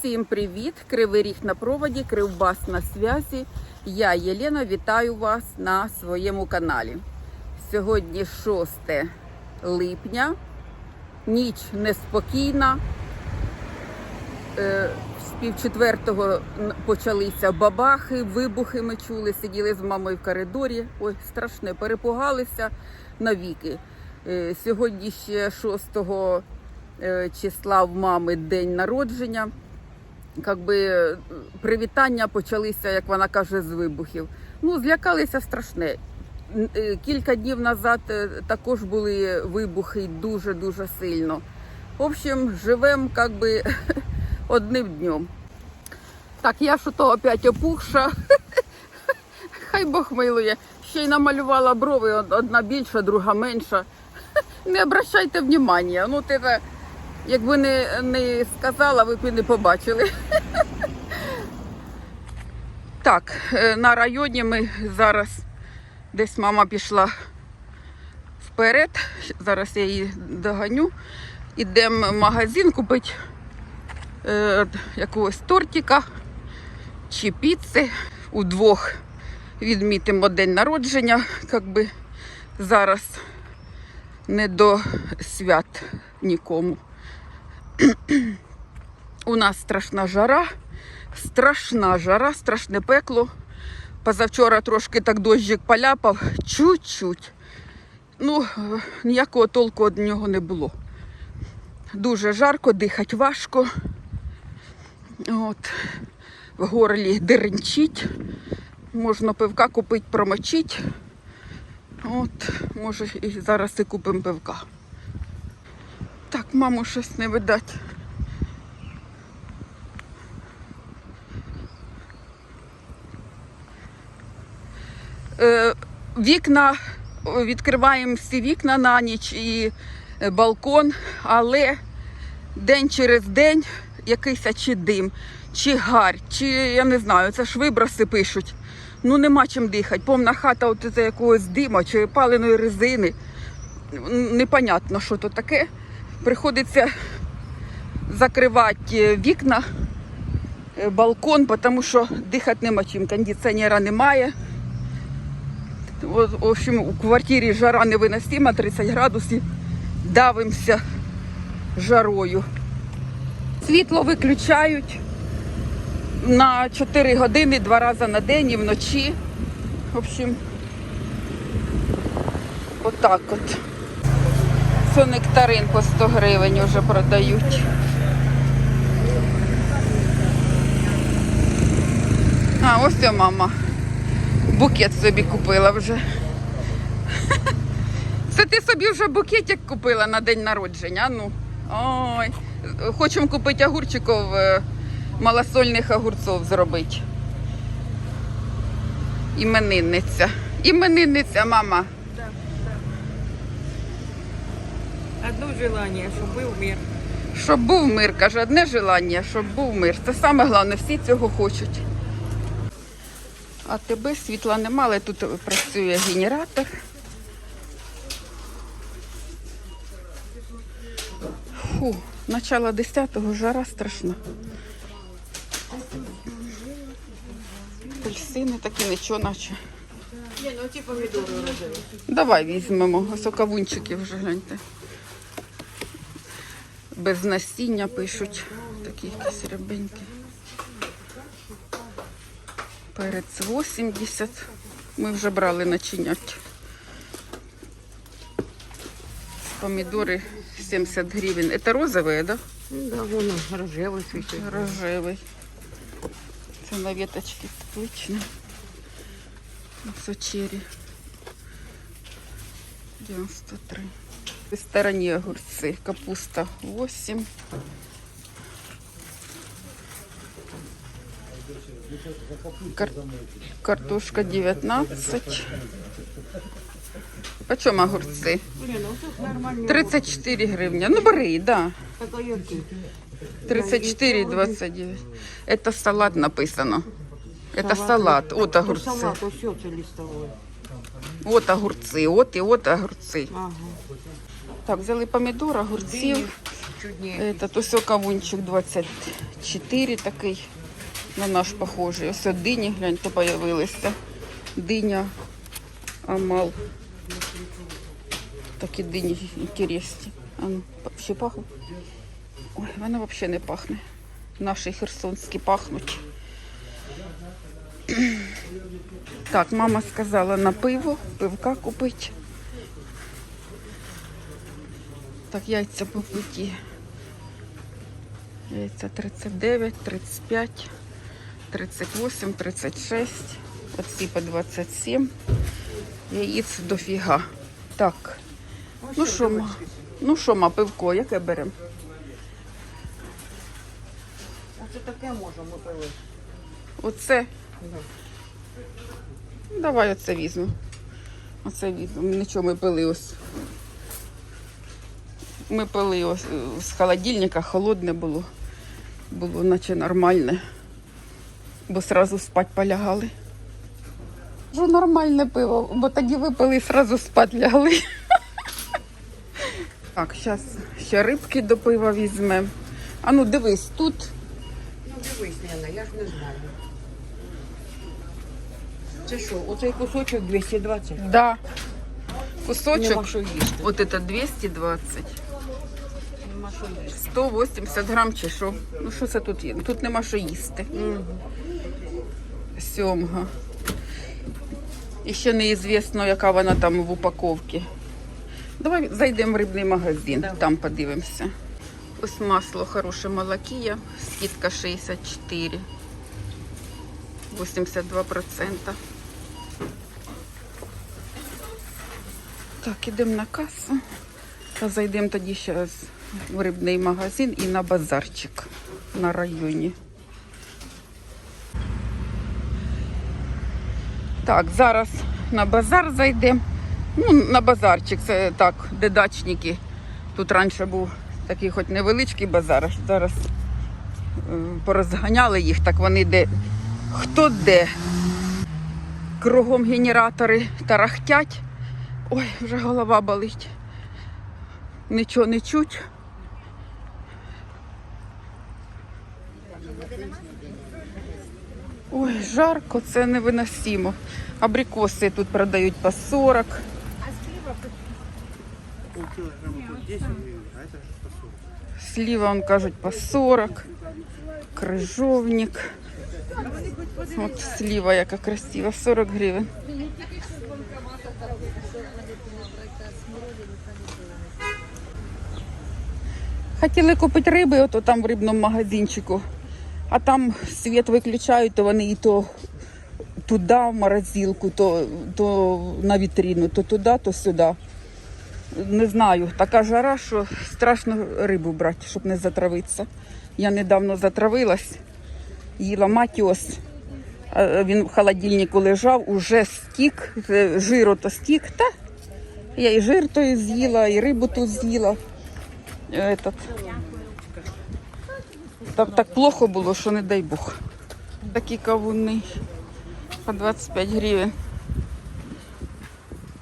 Всім привіт! Кривий ріг на проводі, Кривбас на зв'язі. Я Єлена вітаю вас на своєму каналі. Сьогодні 6 липня, ніч неспокійна. Е, З півчетвертого н- почалися бабахи, вибухи ми чули, сиділи з мамою в коридорі. Ой, страшне, перепугалися навіки. Е, Сьогодні ще 6 е, числа в мами день народження. Якби привітання почалися, як вона каже, з вибухів. Ну, злякалися страшне. Е, Кілька днів назад е, також були вибухи дуже-дуже сильно. В общем, живемо як би одним днем. Так, я що то опять опухша. Хай Бог милує. Ще й намалювала брови, одна більша, друга менша. Не обращайте внимання. Ну, ти якби не, не сказала, ви б не побачили. Так, е, на районі ми зараз десь мама пішла вперед. Зараз я її доганю. Ідемо в магазин купити е, якогось тортика чи піци. Удвох відмітимо день народження, якби зараз не до свят нікому. У нас страшна жара, страшна жара, страшне пекло. Позавчора трошки так дощик поляпав, чуть-чуть. Ну, ніякого толку від нього не було. Дуже жарко, дихати важко. От. В горлі деренчить. Можна пивка купити, промочити. От, може, і зараз і купимо пивка. Маму щось не видать. Е, вікна, відкриваємо всі вікна на ніч і е, балкон, але день через день якийсь чи дим, чи гарь, чи я не знаю, це ж виброси пишуть. Ну нема чим дихати. Повна хата от це якогось дима чи паленої резини. Непонятно, що то таке. Приходиться закривати е, вікна, е, балкон, тому що дихати нема чим. Кондиціонера немає. В общем, у квартирі жара невиносима, 30 градусів. Давимося жарою. Світло виключають на 4 години два рази на день і вночі. В общем, отак от. Це нектарин по 100 гривень вже продають. А, ось ця мама. Букет собі купила вже. Це ти собі вже букетик купила на день народження. Ну. Ой. Хочемо купити огурчиків, е, малосольних огурців зробити. Іменинниця. Іменинниця, мама. Одно желание, чтобы был мир. Щоб був мир, каже, одне желання, щоб був мир. Це саме головне, всі цього хочуть. А тебе світла нема, але тут працює генератор. Фу, начало 10-го, жара страшна. Апельсини такі нічого наче. Не, ну эти помидоры рожевые. Давай візьмемо сокавунчики вже гляньте. Без насіння пишуть. Такі якісь рябенькі. Перець 80. Ми вже брали начинять. Помідори 70 гривень. Це розові, да? Да, вон он, рожевый. Рожевий. Це на веточці точно. Черри. 93. В стороні огурці. Капуста 8. Кар... Картошка 19. Почем огурці? Блин, ну тут нормально. 34 гривні. Ну бери, да. Такая тут. 34 29. Это салат написано. Это Салат. салат. От Ну, огурці. салат, все це листовой. От огурці, от і от огурці. Ага. Так, взяли помідор, огурців. Этот ось кавунчик 24 такий. На наш похожий. Ось дині, гляньте, появилися. Диня, амал. Такі дині інтересні. А ну, ще пахне? Ой, вона взагалі не пахне. Наші херсонські пахнуть. Так, мама сказала на пиво, пивка купити. Так, яйця по путі. Яйця 39, 35, 38, 36, оці по 27. Яїць дофіга. Так, ну що, ма? Ну що, ма, пивко, яке беремо? А це таке можемо пили. Оце. Давай оце візьму. Оце візьму. Нічого ми пили ось. Ми пили ось з холодильника, холодне було. Було наче нормальне. Бо сразу спать полягали. Вже нормальне пиво, бо тоді випили і сразу спать лягли. Так, зараз ще рибки до пива візьмемо. А ну дивись, тут Ну дивись, Лена, я ж не знаю. Це що, оцей кусочок 220? Да. Кусочок. Нема що їсти. Вот это 220. Нема що їсти. 180 грам чи що? Ну що це тут є? Тут нема що їсти. Сьомга. І ще неізвісно, яка вона там в упаковці. Давай зайдемо в рибний магазин, Давай. там подивимося. Ось масло хороше молокія, скидка 64. 82%. Так, ідемо на касу. Та зайдемо тоді ще раз в рибний магазин і на базарчик на районі. Так, зараз на базар зайдемо. Ну, на базарчик, це так, де дачники. Тут раніше був такий хоч невеличкий базар, зараз е, порозганяли їх, так вони де хто де. Кругом генератори тарахтять. Ой, вже голова болить. Нічого не чуть. Ой, жарко, це невиносимо. Абрикоси тут продають по 40. Полкилограмма по 10 гривен, а это же по 40. Слива, он кажуть, по 40. Крижовник. От слива, яка красива, 40 гривень. Хотіли купити риби, ото там в рибному магазинчику. А там світ виключають, то вони і то туди в морозилку, то, то на вітрину, то туди, то сюди. Не знаю, така жара, що страшно рибу брати, щоб не затравитися. Я недавно затравилась, їла матіос. Він в холодильнику лежав, уже стік, е, жиру то стік. Та я і жир той з'їла, і рибу тут з'їла. Е, Этот. Так, так плохо було, що не дай Бог. Такі кавуни по 25 гривень.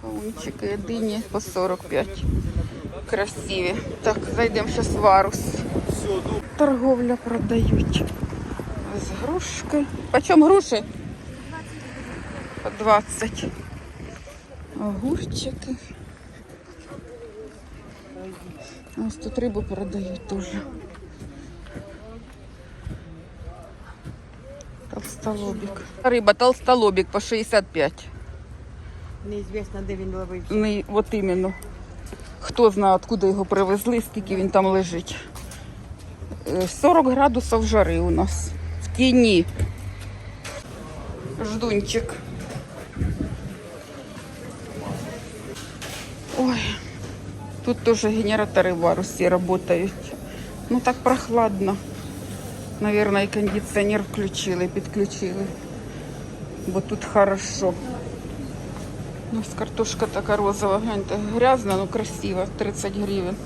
Кавунчики, дині по 45. Красиві. Так, зайдемо зараз в Арус. Торговля продають. З грушки. Почем груші? По 20. Огурчики. Ось тут рибу продають теж. Толстолобик. Риба толстолобик по 65. Неізвісно, де він ловився. Не, от іменно. Хто знає, откуда його привезли, скільки він там лежить. Е, 40 градусів жари у нас. В тіні. Ждунчик. Ой, тут тоже генераторы в Арусі работают. Ну так прохладно. Наверное, і кондиціонер включили, підключили. Бо тут хорошо. У нас картошка така розова, гляньте, грязна, но красива, 30 гривень.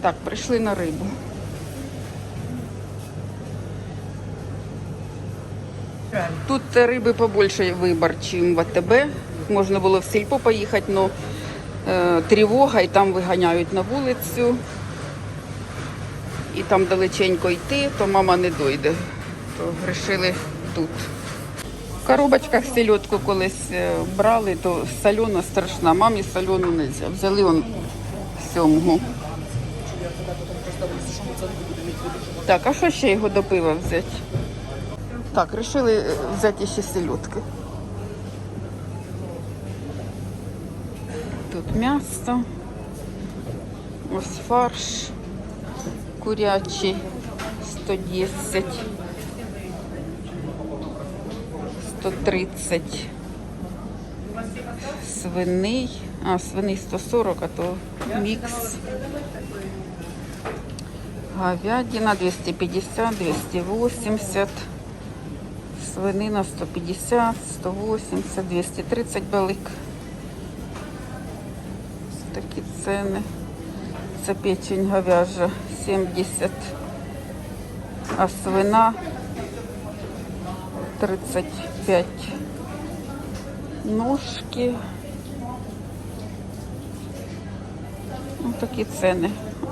Так, прийшли на рибу. Тут риби побольше вибор, чим в АТБ. Можна було в сільпо поїхати, але е, тривога, і там виганяють на вулицю. І там далеченько йти, то мама не дойде. То вирішили тут. В коробочках селедку колись е, брали, то солена страшна. Мамі солену не можна. Взяли он сьомгу. Так, а що ще його до пива взяти? Так, вирішили взяти ще селедки. Тут м'ясо. Ось фарш курячий 110. 130 свиний, а свиний 140, а то мікс. Говядина 250, 280, свинина 150, 180, 230 балик. Такі ціни. Це печень говяжа 70, а свина 35 ножки. Ось такі ціни.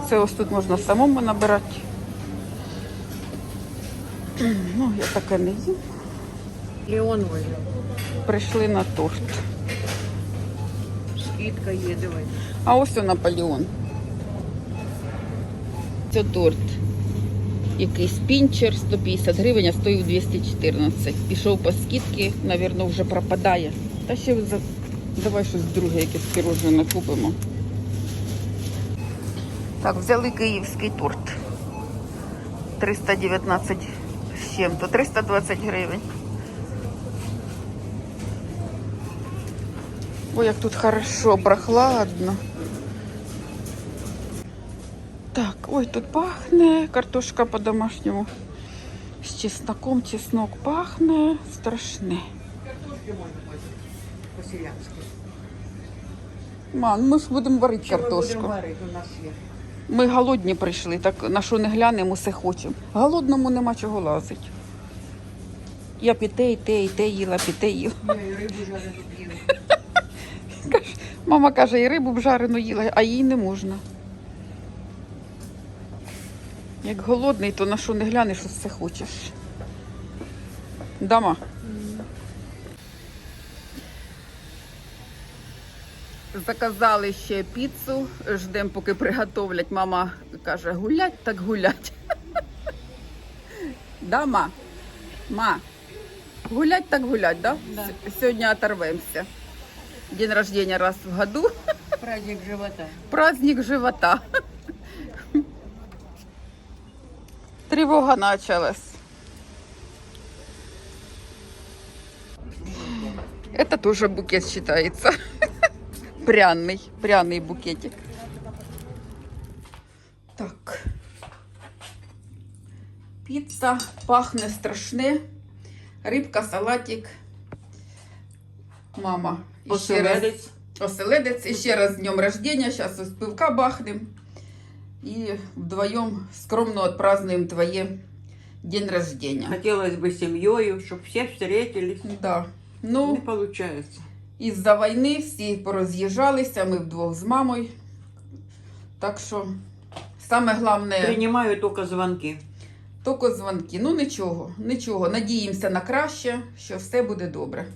Це ось тут можна самому набирати. Ну, я таке не їм. Леон вийде. Прийшли на торт. Скидка є, давай. А ось о Наполеон. Це торт. Якийсь пінчер 150 гривень, а стоїв 214. Пішов по скидки, мабуть, вже пропадає. Та ще за... давай щось друге, якесь пірожне купимо. Так, взяли київський торт. 319 з чим-то, 320 гривень. Ой, як тут хорошо, прохладно. Ой, тут пахне картошка по-домашньому. З чесноком чеснок пахне страшне. Картошки можна По-селянськи. Ман, ми ж будемо варити картошку. варити у нас є. Ми голодні прийшли, так на що не глянемо, все хочемо. Голодному нема чого лазити. Я б і те, і те, їла, б і те їла. Я і рибу жарену їла. Мама каже, і рибу б жарену їла, а їй не можна. Як голодний, то на що не глянеш, що все хочеш. Дама. Заказали ще піцу, ждемо, поки приготовлять. Мама каже, гулять так гулять. Дама. Ма. Гулять так гулять, да? Да. Сьогодні оторвемося. День рождения раз в году. Праздник живота. Праздник живота. Тревога началась. Это тоже букет считается. Пряный, пряный букетик. Так. Піца пахне страшне. Рибка, салатик. Мама. іще раз- Оселедець. Оселедець. І ще раз з днем рождения. Сейчас ось пивка бахнем. І вдвоем скромно отпразднуем твоє день рождения. Хотілося б сім'єю, щоб всі встретились. Да. Ну, Не виходить. із-за війни всі пороз'їжджалися, ми вдвох з мамою. Так що саме головне Приймаю тільки дзвонки. тільки дзвонки. Ну нічого, нічого. Надіємося на краще, що все буде добре.